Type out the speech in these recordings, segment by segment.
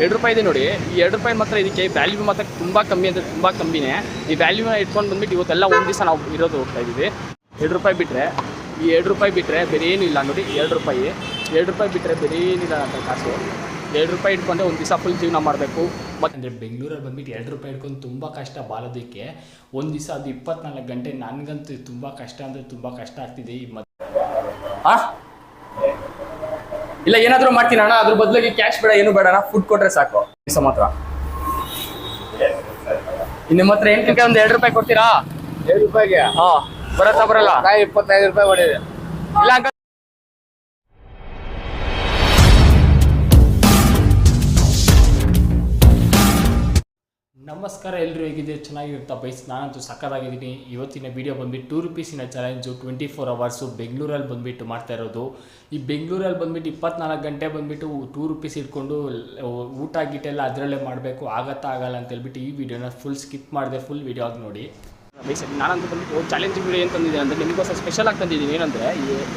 ಎರಡು ರೂಪಾಯಿ ಇದೆ ನೋಡಿ. ಈ ಎರಡು ರೂಪಾಯಿ ಮಾತ್ರ ಇದಕ್ಕೆ ವ್ಯಾಲ್ಯೂ ಮಾತ್ರ ತುಂಬ ಕಮ್ಮಿ ಅಂದರೆ ತುಂಬ ಕಮ್ಮಿನೇ. ಈ ವ್ಯಾಲ್ಯೂನ ಇಟ್ಕೊಂಡು ಬಂದ್ಬಿಟ್ಟು ಇವತ್ತೆಲ್ಲ ಒಂದು ದಿವಸ ನಾವು ಇರೋದು ಹೋಗ್ತಾ ಇದ್ದೀವಿ. ಎರಡು ರೂಪಾಯಿ ಬಿಟ್ಟರೆ ಈ ಎರಡು ರೂಪಾಯಿ ಬಿಟ್ಟರೆ ಬೇರೆ ಏನೂ ಇಲ್ಲ ನೋಡಿ, ಎರಡು ರೂಪಾಯಿ. ಎರಡು ರೂಪಾಯಿ ಬಿಟ್ಟರೆ ಬೇರೆ ಏನಿಲ್ಲ ಅಂತ ಕಾಸು. ಎರಡು ರೂಪಾಯಿ ಇಟ್ಕೊಂಡೆ ಒಂದು ದಿವಸ ಫುಲ್ ಜೀವನ ಮಾಡಬೇಕು. ಮತ್ತು ಅಂದರೆ ಬೆಂಗಳೂರಲ್ಲಿ ಬಂದ್ಬಿಟ್ಟು ಎರಡು ರೂಪಾಯಿ ಇಟ್ಕೊಂಡು ತುಂಬ ಕಷ್ಟ ಬಾಳೋದಕ್ಕೆ ಒಂದು ದಿವಸ ಅದು ಇಪ್ಪತ್ನಾಲ್ಕು ಗಂಟೆ ನನಗಂತೂ ತುಂಬ ಕಷ್ಟ ಅಂದರೆ ತುಂಬ ಕಷ್ಟ ಆಗ್ತಿದೆ ಈ ಮತ್ತೆ ಇಲ್ಲ ಏನಾದರೂ ಮಾಡ್ತೀನಿ ಅಣ್ಣ? ಅದ್ರ ಬದಲಿಗೆ ಕ್ಯಾಶ್ ಬೇಡ ಏನು ಬೇಡ ಫುಡ್ ಕೊಟ್ರೆ ಸಾಕು. ದಿವಸ ಮಾತ್ರ. ನಿಮ್ಮ ಹತ್ರ ಎಂಟಕ್ಕೆ ಒಂದು ಎರಡು ರೂಪಾಯಿ ಕೊಡ್ತೀರಾ? ಎರಡು ರೂಪಾಯಿಗೆ ಹಾ. ಬರತ್ತಾ ಬರಲ್ಲ? ಇಪ್ಪತ್ತೈದು ರೂಪಾಯಿ ಮಾಡಿದೆ. ಇಲ್ಲ ನಮಸ್ಕಾರ ಎಲ್ಲರೂ ಹೇಗಿದೆ ಚೆನ್ನಾಗಿರುತ್ತಾ ಬೈಸ್, ನಾನಂತೂ ಸಕ್ಕತ್ತಾಗಿದ್ದೀನಿ ಇವತ್ತಿನ ವಿಡಿಯೋ ಬಂದ್ಬಿಟ್ಟು ಟೂ ರುಪೀಸಿನ ಚಾಲೆಂಜು ಟ್ವೆಂಟಿ ಫೋರ್ ಅವರ್ಸು ಬೆಂಗಳೂರಲ್ಲಿ ಬಂದ್ಬಿಟ್ಟು ಮಾಡ್ತಾ ಇರೋದು. ಈ ಬೆಂಗಳೂರಲ್ಲಿ ಬಂದ್ಬಿಟ್ಟು ಇಪ್ಪತ್ನಾಲ್ಕು ಗಂಟೆ ಬಂದ್ಬಿಟ್ಟು ಟೂ ರುಪೀಸ್ ಇಟ್ಕೊಂಡು ಊಟ ಗೀಟ ಎಲ್ಲ ಅದರಲ್ಲೇ ಮಾಡಬೇಕು, ಆಗತ್ತಾ ಆಗಲ್ಲ ಅಂತ ಹೇಳ್ಬಿಟ್ಟು ಈ ವಿಡಿಯೋನ ಫುಲ್ ಸ್ಕಿಪ್ ಮಾಡಿದೆ ಫುಲ್ ವಿಡಿಯೋ ಆಗಿ ನೋಡಿ. ಬೇಸಿಕ್ ನಾನಂತೂ ಬಂದ್ಬಿಟ್ಟು ಚಾಲೆಂಜಿಂಗ್ ವಿಡಿಯೋ ಏನು ತಂದಿದ್ದೀನಿ ಅಂದರೆ ನಿಮಗೋಸ್ಕರ ಸ್ಪೆಷಲ್ ಆಗಿ ತಂದಿದ್ದೀನಿ. ಏನಂದರೆ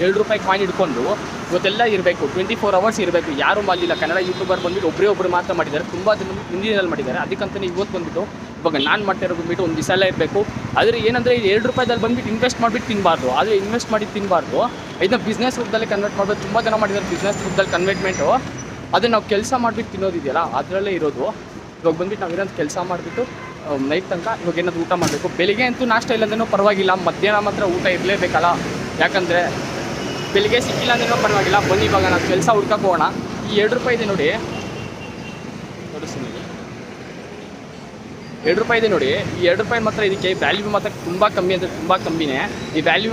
ಎರಡು ರೂಪಾಯಿ ಕಾಯಿನ್ ಇಟ್ಕೊಂಡು ಇವತ್ತೆಲ್ಲ ಇರಬೇಕು ಟ್ವೆಂಟಿ ಫೋರ್ ಅವರ್ಸ್ ಇರಬೇಕು. ಯಾರೂ ಮಾಡಲಿಲ್ಲ. ಕನ್ನಡ ಯೂಟ್ಯೂಬರ್ ಬಂದ್ಬಿಟ್ಟು ಒಬ್ಬರೇ ಒಬ್ಬರು ಮಾತ್ರ ಮಾಡಿದ್ದಾರೆ. ತುಂಬ ಜನ ಹಿಂದಿನಲ್ಲಿ ಮಾಡಿದ್ದಾರೆ. ಅದಕ್ಕಂತಲೇ ಇವತ್ತು ಬಂದ್ಬಿಟ್ಟು ಇವಾಗ ನಾನು ಮಾಡ್ತಾ ಇರೋದು ಬಂದ್ಬಿಟ್ಟು ಒಂದು ದಿವಸ ಎಲ್ಲ ಇರಬೇಕು. ಆದರೆ ಏನಂದರೆ, ಈ ಎರಡು ರೂಪಾಯಿದಲ್ಲಿ ಬಂದ್ಬಿಟ್ಟು ಇನ್ವೆಸ್ಟ್ ಮಾಡಿಬಿಟ್ಟು ತಿನ್ನಬಾರ್ದು ಆದರೆ ಇನ್ವೆಸ್ಟ್ ಮಾಡಿ ತಿನ್ನಬಾರ್ದು ಇದನ್ನ ಬಿಸ್ನೆಸ್ ರೂಪದಲ್ಲಿ ಕನ್ವರ್ಟ್ ಮಾಡಬೇಕು ತುಂಬ ಜನ ಮಾಡಿದ್ದಾರೆ ಬಿಸ್ನೆಸ್ ರೂಪದಲ್ಲಿ ಕನ್ವರ್ಟ್ಮೆಂಟು ಅದನ್ನು ನಾವು ಕೆಲಸ ಮಾಡಿಬಿಟ್ಟು ತಿನ್ನೋದಿದೆಯಲ್ಲ, ಅದರಲ್ಲೇ ಇರೋದು. ಇವಾಗ ಬಂದ್ಬಿಟ್ಟು ನಾವು ಏನಾದ್ರು ಕೆಲಸ ಮಾಡಿಬಿಟ್ಟು ನೈಟ್ ತನಕ ಇವಾಗ ಏನಾದ್ರು ಊಟ ಮಾಡಬೇಕು. ಬೆಳಿಗ್ಗೆ ಅಂತೂ ನಾಷ್ಟ ಇಲ್ಲ ಅಂದ್ರೂ ಪರವಾಗಿಲ್ಲ. ಮಧ್ಯಾಹ್ನ ಮಾತ್ರ ಊಟ ಇರಲೇಬೇಕಲ್ಲ. ಯಾಕಂದರೆ ಬೆಳಿಗ್ಗೆ ಸಿಕ್ಕಿಲ್ಲ ಅಂದ್ರೂ ಪರವಾಗಿಲ್ಲ. ಬನ್ನಿ ಇವಾಗ ನಾವು ಕೆಲಸ ಹುಡ್ಕಕ್ಕೆ ಹೋಗೋಣ. ಈ ಎರಡು ರೂಪಾಯಿ ಇದೆ ನೋಡಿ. ತೋರಿಸ್ತೀನಿ ಎರಡು ರೂಪಾಯಿ ಇದೆ ನೋಡಿ. ಈ ಎರಡು ರೂಪಾಯಿ ಮಾತ್ರ ಇದಕ್ಕೆ ವ್ಯಾಲ್ಯೂ ಮಾತ್ರ ತುಂಬ ಕಮ್ಮಿ ಅಂದರೆ ತುಂಬ ಕಮ್ಮಿನೇ. ಈ ವ್ಯಾಲ್ಯೂ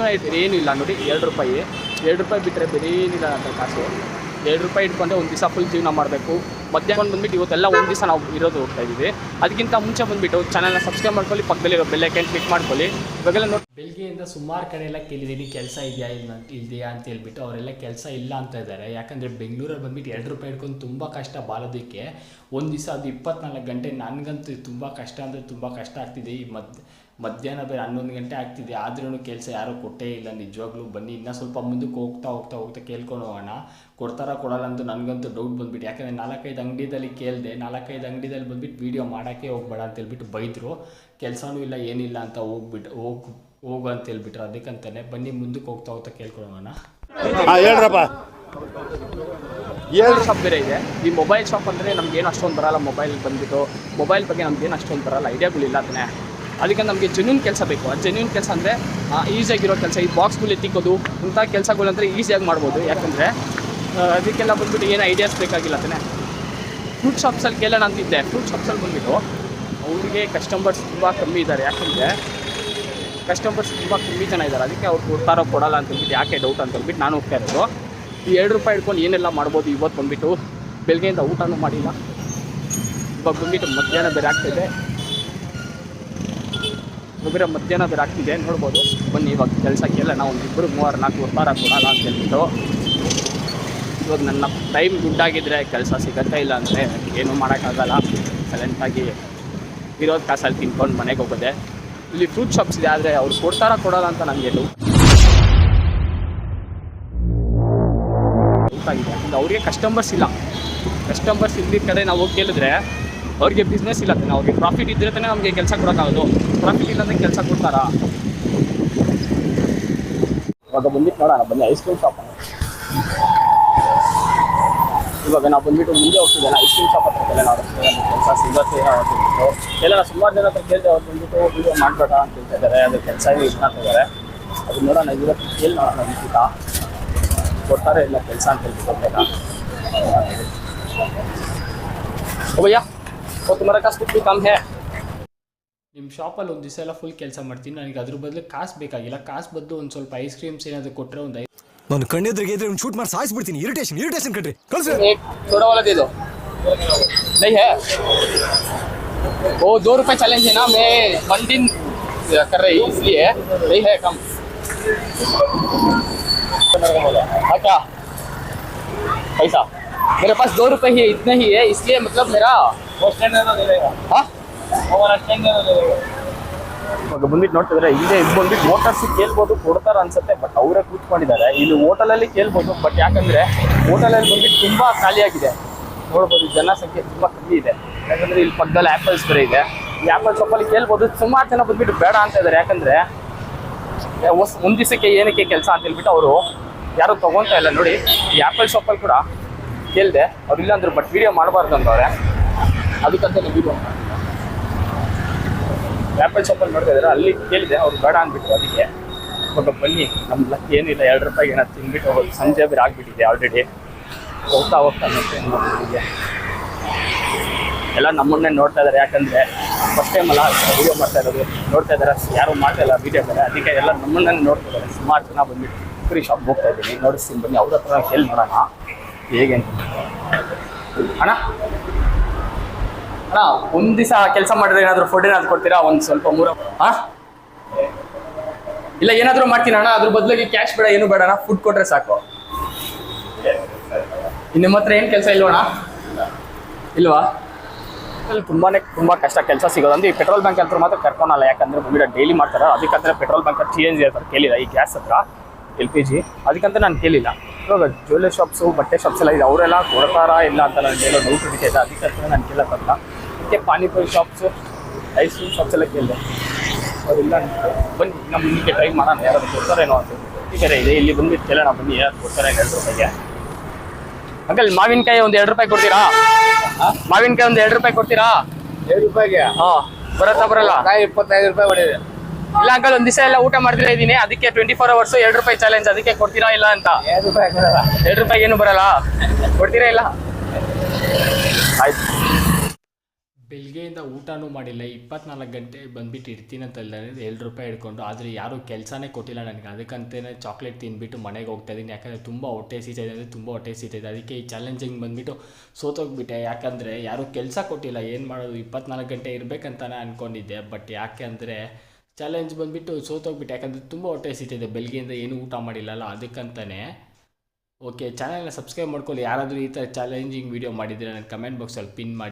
ಇಲ್ಲ ನೋಡಿ. ಎರಡು ರೂಪಾಯಿ. ಎರಡು ರೂಪಾಯಿ ಬಿಟ್ಟರೆ ಬೇರೆ ಏನಿಲ್ಲ ಅಂತ ಕಾಸು. ಎರಡು ರೂಪಾಯಿ ಇಟ್ಕೊಂಡ್ರೆ ಒಂದು ದಿವಸ ಫುಲ್ ಜೀವನ ಮಾಡಬೇಕು. ಮಧ್ಯಾಹ್ನ ಬಂದ್ಬಿಟ್ಟು ಇವತ್ತೆಲ್ಲ ಒಂದು ದಿವಸ ನಾವು ಇರೋದು ಹೋಗ್ತಾ ಇದ್ದೀವಿ ಅದಕ್ಕಿಂತ ಮುಂಚೆ ಬಂದ್ಬಿಟ್ಟು ಚಾನಲ್ನ ಸಬ್ಸ್ಕ್ರೈಬ್ ಮಾಡ್ಕೊಳ್ಳಿ, ಪಕ್ಕದಲ್ಲಿರೋ ಬೆಲ್ಲೈಕನ್ ಕ್ಲಿಕ್ ಮಾಡ್ಕೊಳ್ಳಿ. ಇವಾಗೆಲ್ಲ ನೋಡಿ ಬೆಳಗ್ಗೆಯಿಂದ ಸುಮಾರು ಕಡೆ ಎಲ್ಲ ಕೇಳಿದ್ದೀನಿ, ಕೆಲಸ ಇದೆಯಾ ಇಲ್ಲ ಇದೆಯಾ ಅಂತ ಹೇಳ್ಬಿಟ್ಟು. ಅವರೆಲ್ಲ ಕೆಲಸ ಇಲ್ಲ ಅಂತ ಇದ್ದಾರೆ ಯಾಕಂದರೆ ಬೆಂಗಳೂರಲ್ಲಿ ಬಂದ್ಬಿಟ್ಟು ಎರಡು ರೂಪಾಯಿ ಹಿಡ್ಕೊಂಡು ತುಂಬ ಕಷ್ಟ ಬಾಳೋದಕ್ಕೆ. ಒಂದು ದಿವಸ ಅದು ಇಪ್ಪತ್ನಾಲ್ಕು ಗಂಟೆ ನನಗಂತೂ ತುಂಬ ಕಷ್ಟ ಅಂದರೆ ತುಂಬ ಕಷ್ಟ ಆಗ್ತಿದೆ. ಈ ಮಧ್ಯ ಮಧ್ಯಾಹ್ನ ಬೇರೆ ಹನ್ನೊಂದು ಗಂಟೆ ಆಗ್ತಿದೆ. ಆದ್ರೂ ಕೆಲಸ ಯಾರೂ ಕೊಟ್ಟೇ ಇಲ್ಲ. ನಿಜವಾಗ್ಲೂ ಬನ್ನಿ, ಇನ್ನೂ ಸ್ವಲ್ಪ ಮುಂದಕ್ಕೆ ಹೋಗ್ತಾ ಹೋಗ್ತಾ ಹೋಗ್ತಾ ಕೇಳ್ಕೊಂಡು ಹೋಗೋಣ. ಕೊಡ್ತಾರ ಕೊಡಲ್ಲ ಅಂತ ನನಗಂತೂ ಡೌಟ್ ಬಂದ್ಬಿಟ್ಟು. ಯಾಕಂದರೆ ನಾಲ್ಕೈದು ಅಂಗಡಿದಲ್ಲಿ ಕೇಳಿದೆ, ನಾಲ್ಕೈದು ಅಂಗಡಿದಲ್ಲಿ ಬಂದ್ಬಿಟ್ಟು ವೀಡಿಯೋ ಮಾಡೋಕ್ಕೆ ಹೋಗ್ಬೇಡ ಅಂತ ಹೇಳ್ಬಿಟ್ಟು ಬೈದರು. ಕೆಲಸನೂ ಇಲ್ಲ, ಏನಿಲ್ಲ ಅಂತ ಹೋಗ್ಬಿಟ್ಟು ಹೋಗಿ ಹೋಗು ಅಂತ ಹೇಳ್ಬಿಟ್ರೆ. ಅದಕ್ಕಂತಾನೆ ಬನ್ನಿ ಮುಂದಕ್ಕೆ ಹೋಗ್ತಾ ಹೋಗ್ತಾ ಕೇಳ್ಕೊಳ್ಳೋಣ ಹಾಂ ಹೇಳ್ರಪ್ಪ. ಏಳು ಶಾಪ್ ಬೇರೆ ಇದೆ. ಈ ಮೊಬೈಲ್ ಶಾಪ್ ಅಂದರೆ ನಮ್ಗೇನು ಅಷ್ಟೊಂದು ಬರಲ್ಲ. ಮೊಬೈಲ್ ಬಂದ್ಬಿಟ್ಟು ಮೊಬೈಲ್ ಬಗ್ಗೆ ನಮ್ಗೇನು ಅಷ್ಟೊಂದು ಬರಲ್ಲ. ಐಡಿಯಾಗಳಿಲ್ಲ ಅದನ್ನೇ ಅದಕ್ಕೆ ನಮಗೆ ಜೆನ್ಯೂನ್ ಕೆಲಸ ಬೇಕು. ಆ ಜೆನ್ಯೂನ್ ಕೆಲಸ ಅಂದರೆ ಈಸಿಯಾಗಿರೋ ಕೆಲಸ. ಈ ಬಾಕ್ಸ್ಗಳು ಎತ್ತಿಕ್ಕೋದು ಇಂಥ ಕೆಲಸಗಳಂದರೆ ಈಸಿಯಾಗಿ ಮಾಡ್ಬೋದು. ಯಾಕಂದರೆ ಅದಕ್ಕೆಲ್ಲ ಬಂದ್ಬಿಟ್ಟು ಏನು ಐಡಿಯಾಸ್ ಬೇಕಾಗಿಲ್ಲ ಅದನ್ನೇ ಫ್ರೂಟ್ ಶಾಪ್ಸಲ್ಲಿ ಕೇಳೋಣ ಅಂತಿದ್ದೆ. ಫ್ರೂಟ್ ಶಾಪ್ಸಲ್ಲಿ ಬಂದ್ಬಿಟ್ಟು ಅವರಿಗೆ ಕಸ್ಟಮರ್ಸ್ ತುಂಬ ಕಮ್ಮಿ ಇದ್ದಾರೆ. ಯಾಕಂದರೆ ಕಸ್ಟಮರ್ಸ್ ತುಂಬ ಕಮ್ಮಿ ಜನ ಇದ್ದಾರೆ. ಅದಕ್ಕೆ ಅವ್ರು ಕೊಡ್ತಾರೋ ಕೊಡಲ್ಲ ಅಂತ ಹೇಳ್ಬಿಟ್ಟು ಯಾಕೆ ಡೌಟ್ ಅಂತ ಹೇಳ್ಬಿಟ್ಟು ನಾನು ಹೋಗ್ತಾ ಇರೋದು. ಈ ಎರಡು ರೂಪಾಯಿ ಇಟ್ಕೊಂಡು ಏನೆಲ್ಲ ಮಾಡ್ಬೋದು ಇವತ್ತು ಬಂದ್ಬಿಟ್ಟು ಬೆಳಗ್ಗೆಯಿಂದ ಊಟನೂ ಮಾಡಿಲ್ಲ. ಇವಾಗ ಬಂದುಬಿಟ್ಟು ಮಧ್ಯಾಹ್ನ ಬೇರೆ ಆಗ್ತಿದೆ ಒಬ್ಬರೇ ಬೇರೆ ಮಧ್ಯಾಹ್ನ ಬೇರೆ ಆಗ್ತಿದೆ. ನೋಡ್ಬೋದು. ಬನ್ನಿ ಇವಾಗ ಕೆಲಸ ನಾವು ಒಂದು ಇಬ್ಬರು ಮೂವರು ನಾಲ್ಕು ವಾರ ಕೊಡಲ್ಲ ಅಂತ ಹೇಳ್ಬಿಟ್ಟು. ಇವಾಗ ನನ್ನ ಟೈಮ್ ದುಡ್ಡಾಗಿದ್ದರೆ ಕೆಲಸ ಸಿಗತ್ತಾ ಇಲ್ಲ ಅಂದರೆ ಏನೂ ಮಾಡೋಕ್ಕಾಗಲ್ಲ. ಸೈಲೆಂಟಾಗಿ ಇರೋದು ಕಾಸಲ್ಲಿ ತಿನ್ಕೊಂಡು ಮನೆಗೆ ಹೋಗೋದೆ. ಇಲ್ಲಿ ಫ್ರೂಟ್ ಶಾಪ್ಸ್ ಇದೆ, ಆದರೆ ಅವ್ರು ಕೊಡ್ತಾರ ಕೊಡಲ್ಲ ಅಂತ ನನಗೆ ಅವ್ರಿಗೆ ಕಸ್ಟಮರ್ಸ್ ಇಲ್ಲ. ಕಸ್ಟಮರ್ಸ್ ಇದ್ದಿದ್ದ ಕಡೆ ನಾವು ಹೋಗಿ ಕೇಳಿದ್ರೆ ಅವ್ರಿಗೆ ಬಿಸ್ನೆಸ್ ಇಲ್ಲ ತಾನೆ. ಅವ್ರಿಗೆ ಪ್ರಾಫಿಟ್ ಇದ್ರೆ ತಾನೇ ನಮಗೆ ಕೆಲಸ ಕೊಡೋಕ್ಕಾಗೋದು. ಪ್ರಾಫಿಟ್ ಇಲ್ಲ ಅಂದ್ರೆ ಕೆಲಸ ಕೊಡ್ತಾರ? ಇವಾಗ ಬಂದಿತ್ತು ನೋಡೋಣ, ಬನ್ನಿ ಐಸ್ ಕ್ರೀಮ್ ಶಾಪ್ ಇವಾಗ ನಾವು ಬಂದ್ಬಿಟ್ಟು ಮುಂದೆ ಹೋಗ್ತಿದ್ದೀನಿ ಐಸ್ ಕ್ರೀಮ್ ಶಾಪ್ ಹತ್ರ ನಾವು ಕೆಲಸ ಸಿಗೋಕ್ಕೆ ಎಲ್ಲ ಸುಮಾರು ಜನ ಹತ್ರ ಕೇಳಿದೆ ಅವ್ರು ಬಂದ್ಬಿಟ್ಟು, ವೀಡಿಯೋ ಅಂತ ಹೇಳ್ತಿದ್ದಾರೆ. ಅದು ಕೆಲಸ ಏನು ಇಲ್ಲ ಅಂತಿದ್ದಾರೆ ಅದು ನೋಡೋಣ, ಇವತ್ತು ಕೇಳಿ ನೋಡೋಣ ನಿಂತಿದ್ದ ಕೊಡ್ತಾರೆ ಇಲ್ಲ ಕೆಲಸ ಅಂತ ಹೇಳ್ಬಿಟ್ಟು ಭಯ್ಯ ಅವತ್ತು ಮರ ಕಾಸು ಬಿಟ್ಟು ಕಮ್ ಹೇ. ನಿಮ್ಮ ಶಾಪಲ್ಲಿ ಒಂದು ದಿವಸ ಎಲ್ಲ ಫುಲ್ ಕೆಲಸ ಮಾಡ್ತೀನಿ. ನನಗೆ ಅದ್ರ ಬದಲು ಕಾಸು ಬೇಕಾಗಿಲ್ಲ. ಕಾಸು ಬದಲು ಒಂದು ಸ್ವಲ್ಪ ಐಸ್ ಕ್ರೀಮ್ಸ್ ಏನಾದರೂ ಕೊಟ್ಟರೆ ಒಂದು ಐ ನಾನು ಕಣ್ಣೆದ್ರಿಗೆ ಇದ್ರೆ ಒಂದು ಶೂಟ್ ಮಾಡಿ ಸಾಯಿಸ್ಬಿಡ್ತೀನಿ ಇರಿಟೇಷನ್ ಇರಿಟೇಷನ್ ಕಣ್ರಿ ಕಳ್ಸಿ एक थोड़ा वाला दे दो नहीं है वो दो रुपए चैलेंज है ना मैं वन दिन कर रही इसलिए नहीं है कम हाँ क्या पैसा मेरे पास दो रुपए ही है इतना ही है इसलिए मतलब मेरा हाँ ಇವಾಗ ಬಂದ್ಬಿಟ್ಟು ನೋಡ್ತಿದ್ರೆ ಹಿಂದೆ ಇದು ಬಂದ್ಬಿಟ್ಟು ವೋಟರ್ಸ್ ಕೇಳ್ಬೋದು, ಕೊಡ್ತಾರ ಅನ್ಸುತ್ತೆ ಬಟ್ ಅವರೇ ಕೂತ್ಕೊಂಡಿದ್ದಾರೆ. ಇಲ್ಲಿ ಹೋಟೆಲಲ್ಲಿ ಕೇಳ್ಬೋದು ಬಟ್ ಯಾಕಂದ್ರೆ ಹೋಟೆಲಲ್ಲಿ ಬಂದ್ಬಿಟ್ಟು ತುಂಬಾ ಖಾಲಿಯಾಗಿದೆ ನೋಡ್ಬೋದು, ಜನಸಂಖ್ಯೆ ತುಂಬ ಕಮ್ಮಿ ಇದೆ. ಯಾಕಂದ್ರೆ ಇಲ್ಲಿ ಪಕ್ಕದಲ್ಲಿ ಆ್ಯಪಲ್ಸ್ ಬೇರೆ ಇದೆ. ಈ ಆ್ಯಪಲ್ ಶಾಪಲ್ಲಿ ಕೇಳ್ಬೋದು, ಸುಮಾರು ಜನ ಬಂದ್ಬಿಟ್ಟು ಬೇಡ ಅಂತ ಇದ್ದಾರೆ. ಯಾಕಂದ್ರೆ ಒಂದು ದಿವಸಕ್ಕೆ ಏನಕ್ಕೆ ಕೆಲಸ ಅಂತ ಹೇಳ್ಬಿಟ್ಟು ಅವರು ಯಾರು ತಗೊಂತ ಇಲ್ಲ. ನೋಡಿ, ಈ ಆ್ಯಪಲ್ ಶಾಪಲ್ಲಿ ಕೂಡ ಕೇಳಿದೆ, ಅವ್ರು ಇಲ್ಲ ಅಂದ್ರು ಬಟ್ ವಿಡಿಯೋ ಮಾಡಬಾರ್ದು ಅಂದವ್ರೆ. ಅದಕ್ಕಂತ ವಿಡಿಯೋ ಆ್ಯಪಲ್ ಶಾಪಲ್ಲಿ ನೋಡ್ತಾ ಇದ್ದಾರೆ ಅಲ್ಲಿ ಕೇಳಿದೆ, ಅವ್ರು ಬೇಡ ಅಂದ್ಬಿಟ್ಟು ಅದಕ್ಕೆ. ಬಟ್ ಬನ್ನಿ ನಮ್ಮ ಲಕ್ ಏನಿಲ್ಲ, ಎರಡು ರೂಪಾಯಿಗೆ ಏನಾದ್ರು ತಿನ್ಬಿಟ್ಟು ಹೋಗೋದು ಸಂಜೆ ಬೇರೆ ಆಗಿಬಿಟ್ಟಿದೆ ಆಲ್ರೆಡಿ ಹೋಗ್ತಾ ಹೋಗ್ತಾ ನೋಡ್ಬಿಟ್ಟಿದೆ. ಎಲ್ಲ ನಮ್ಮನ್ನೇ ನೋಡ್ತಾ ಇದ್ದಾರೆ ಯಾಕಂದರೆ ಫಸ್ಟ್ ಟೈಮ್ ಅಲ್ಲ ವಿಡಿಯೋ ಮಾಡ್ತಾ ಇರೋದು, ನೋಡ್ತಾ ಇದ್ದಾರೆ ಯಾರು ಮಾಡ್ತಾ ಇಲ್ಲ ವಿಡಿಯೋ ಬೇರೆ ಅದಕ್ಕೆ ಎಲ್ಲ ನಮ್ಮನ್ನೇ ನೋಡ್ತಾ ಇದ್ದಾರೆ ಸುಮಾರು ಜನ ಬಂದ್ಬಿಟ್ಟು. ಫ್ರೀ ಶಾಪ್ ಹೋಗ್ತಾ ಇದ್ದೀನಿ, ನೋಡಿಸ್ತೀನಿ ಬನ್ನಿ, ಅವ್ರ ಹತ್ರ ಕೇಳಿ ನೋಡೋಣ. ಹೇಗೆ ಅಣ್ಣ? ಅಣ್ಣ, ಒಂದ್ ದಿವಸ ಕೆಲಸ ಮಾಡಿದ್ರೆ ಏನಾದ್ರು ಫುಡ್ ಏನಾದ್ರು ಕೊಡ್ತೀರಾ? ಒಂದ್ ಸ್ವಲ್ಪ ಮೂರ ಇಲ್ಲ, ಏನಾದ್ರು ಮಾಡ್ತೀನಿ ಅಣ್ಣ. ಅದ್ರ ಬದಲಿಗೆ ಕ್ಯಾಶ್ ಬೇಡ, ಏನು ಬೇಡ ಅಣ್ಣ. ಫುಡ್ ಕೊಟ್ರೆ ಸಾಕು. ನಿಮ್ಮ ಹತ್ರ ಏನು ಕೆಲಸ ಇಲ್ವಣ್ಣ ಇಲ್ವಾ? ತುಂಬಾನೇ, ತುಂಬಾ ಕಷ್ಟ ಕೆಲಸ ಸಿಗೋದು. ಅಂದ್ರೆ ಈ ಪೆಟ್ರೋಲ್ ಬ್ಯಾಂಕ್ ಹತ್ರ ಮಾತ್ರ ಕರ್ಕೊಳಲ್ಲ ಯಾಕಂದ್ರೆ ಬಂದಿರೋ ಡೈಲಿ ಮಾಡ್ತಾರೆ? ಅದಕ್ಕಂತ petrol bank change N G ಕೇಳಿಲ್ಲ. ಈ ಗ್ಯಾಸ್ ಹತ್ರ ಎಲ್ ಪಿ ಜಿ ಅದಕ್ಕಂತ ನಾನು ಕೇಳಿಲ್ಲ. ಇವಾಗ ಜ್ಯುವೆಲ್ಲರಿ ಶಾಪ್ಸು ಬಟ್ಟೆ ಶಾಪ್ಸ್ ಎಲ್ಲ ಇದೆ. ಅವರೆಲ್ಲ ಕೊಡ್ತಾರಾ ಇಲ್ಲ ಅಂತ ನಾನು ಹೇಳೋ ಡೌಟ್ ಇದೆ. ಅದಕ್ಕಂತ ನಾನು ಕೇಳಕ್ಕಲ್ಲ ಅದಕ್ಕೆ panipuri shops ice cream shops ಎಲ್ಲ ಕೇಳಿದೆ. ಅವರಿಲ್ಲ ಬನ್ನಿ ನಮ್ಮ ಮುಂದಕ್ಕೆ ಟ್ರೈ ಮಾಡೋಣ ಯಾರಾದ್ರು ಕೊಡ್ತಾರೇನೋ ಅಂತ. ಕಡೆ ಇದೆ ಇಲ್ಲಿ ಬಂದು ಕೇಳೋಣ ಬನ್ನಿ ಯಾರು ಕೊಡ್ತಾರೆ ಎರಡು ರೂಪಾಯಿಗೆ ಅಂಕಲ್ ಮಾವಿನಕಾಯಿ ಒಂದು ಎರಡು ರೂಪಾಯಿ ಕೊಡ್ತೀರಾ? ಮಾವಿನಕಾಯಿ ಒಂದು ಎರಡು ರೂಪಾಯಿ ಕೊಡ್ತೀರಾ? ಎರಡು ರೂಪಾಯಿಗೆ? ಹಾಂ ಬರತ್ತಾ ಬರಲ್ಲ? ಕಾಯಿ ಇಪ್ಪತ್ತೈದು ರೂಪಾಯಿ ಹೊಡೆದಿದೆ. ಇಲ್ಲ ಅಂಕಲ್ ಒಂದ್ ದಿವಸ ಎಲ್ಲ ಊಟ ಮಾಡ್ತಿರ ಇದೀನಿ ಅದಕ್ಕೆ ಟ್ವೆಂಟಿ ಫೋರ್ ಅವರ್ಸ್ ಎರಡು ರೂಪಾಯಿ ಚಾಲೆಂಜ್ ಅದಕ್ಕೆ ಕೊಡ್ತೀರಾ ಇಲ್ಲ ಅಂತ? ಎರಡು ರೂಪಾಯಿ ಕೊಡಲ್ಲ. ಎರಡು ರೂಪಾಯಿ ಏನು ಬರಲ್ಲ? ಕೊಡ್ತೀರಾ ಇಲ್ಲ? ಆಯ್ತು. ಬೆಳಗ್ಗೆಯಿಂದ ಊಟನೂ ಮಾಡಿಲ್ಲ, ಇಪ್ಪತ್ನಾಲ್ಕು ಗಂಟೆ ಬಂದ್ಬಿಟ್ಟು ಅಂತ ಹೇಳಿದ್ರೆ, ಎರಡು ರೂಪಾಯಿ ಹಿಡ್ಕೊಂಡು. ಆದರೆ ಯಾರೂ ಕೆಲಸನೇ ಕೊಟ್ಟಿಲ್ಲ ನನಗೆ. ಅದಕ್ಕಂತಲೇ ಚಾಕ್ಲೇಟ್ ತಿಂದ್ಬಿಟ್ಟು ಮನೆಗೆ ಹೋಗ್ತಾ ಇದ್ದೀನಿ. ಯಾಕಂದರೆ ತುಂಬ ಹೊಟ್ಟೆ ಸೀತಾ ಇದೆ ಅಂದರೆ ತುಂಬ ಹೊಟ್ಟೆ ಸೀತಾ ಇದೆ. ಅದಕ್ಕೆ ಈ ಚಾಲೆಂಜಿಂಗ್ ಬಂದುಬಿಟ್ಟು ಸೋತೋಗ್ಬಿಟ್ಟೆ. ಯಾಕಂದರೆ ಯಾರೂ ಕೆಲಸ ಕೊಟ್ಟಿಲ್ಲ, ಏನು ಮಾಡೋದು? ಇಪ್ಪತ್ನಾಲ್ಕು ಗಂಟೆ ಇರಬೇಕಂತಾನೆ ಅಂದ್ಕೊಂಡಿದ್ದೆ ಬಟ್ ಯಾಕೆ ಅಂದರೆ ಚಾಲೆಂಜ್ ಬಂದುಬಿಟ್ಟು ಸೋತೋಗ್ಬಿಟ್ಟೆ. ಯಾಕಂದರೆ ತುಂಬ ಹೊಟ್ಟೆ ಸೀತಿದೆ ಬೆಳಗ್ಗೆಯಿಂದ ಏನೂ ಊಟ ಮಾಡಿಲ್ಲಲ್ಲ ಅದಕ್ಕಂತಲೇ ಓಕೆ ಚಾನಲ್ನ ಸಬ್ಸ್ಕ್ರೈಬ್ ಮಾಡ್ಕೊಳ್ಳಿ. ಯಾರಾದರೂ ಈ ಥರ ಚಾಲೆಂಜಿಂಗ್ ವೀಡಿಯೋ ಮಾಡಿದರೆ ನಾನು ಕಮೆಂಟ್ ಬಾಕ್ಸಲ್ಲಿ ಪಿನ್ ಮಾಡಿ.